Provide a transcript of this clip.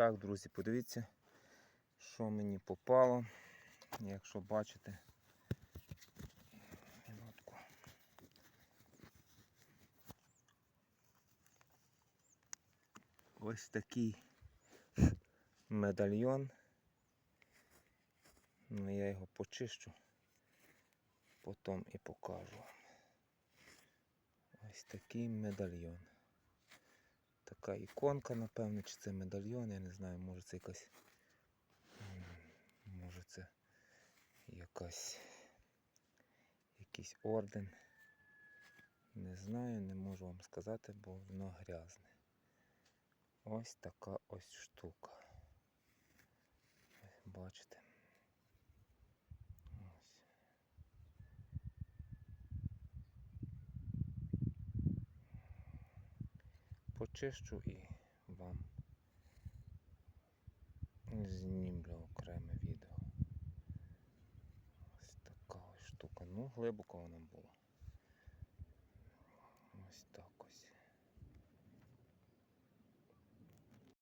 так, друзі, подивіться, що мені попало. Якщо бачите. Минутку. Ось такий медальйон. Ну, я його почищу, потім і покажу. Ось такий медальйон. Така іконка, напевно, чи це медальйон, я не знаю, може це якась. Може це якась якийсь орден. Не знаю, не можу вам сказати, бо воно грязне. Ось така ось штука. Бачите? Почищу і вам знімлю окреме відео. Ось така ось штука. Ну, глибоко вона була.